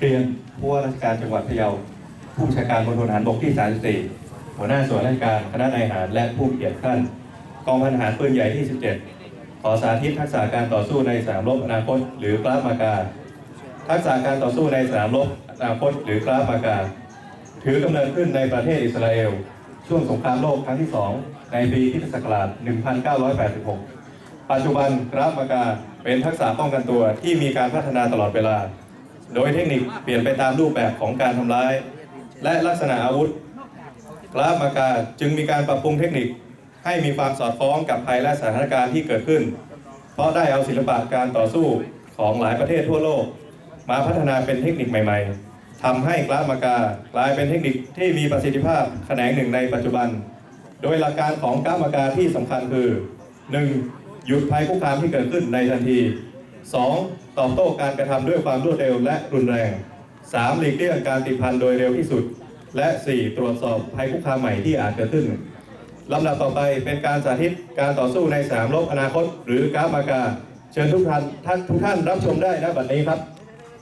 เรียนผู้ว่าราชการจังหวัดพะเยา ผู้บัญชาการมณฑลทหารบกที่ 34 หัวหน้าส่วนราชการคณะนายทหารและผู้เกียรติท่านกองพันทหารปืนใหญ่ที่ 17 ขอสาธิตทักษะการต่อสู้ในสนามรบอนาคต หรือกราฟมากา ทักษะการต่อสู้ในสนามรบอนาคต หรือกราฟมากา ถือกำเนิดขึ้นในประเทศอิสราเอล ช่วงสงครามโลกครั้งที่ 2 ในปีคริสตศักราช 1986 ปัจจุบันกราฟมากาเป็นทักษะป้องกันตัวที่มีการพัฒนาตลอดเวลา โดยเทคนิคเปลี่ยนไปตามรูปแบบของการทำร้าย และลักษณะอาวุธกราฟมาการจึงมีการปรับปรุงเทคนิคให้มีความสอดคล้องกับภัยและสถานการณ์ที่เกิดขึ้น เพราะได้เอาศิลปะการต่อสู้ของหลายประเทศทั่วโลก มาพัฒนาเป็นเทคนิคใหม่ ๆทำให้กราฟมากากลายเป็นเทคนิคที่มีประสิทธิภาพแขนงหนึ่งในปัจจุบัน โดยหลักการของกราฟมากาที่สำคัญคือ 1. หยุดภัยคุกคามที่เกิดขึ้นในทันที 2. ตอบโต้การกระทำด้วยความรวดเร็วและรุนแรง 3. หลีกเลี่ยงการติดพันโดยเร็วที่สุด และ 4. ตรวจสอบภัยคุกคามใหม่ที่อาจเกิดขึ้นลำดับต่อไปเป็นการสาธิตการต่อสู้ในสามโลกอนาคต หรือกราฟมากา เชิญทุกท่านท่านทุกท่านรับชมได้นะบัดนี้ครับ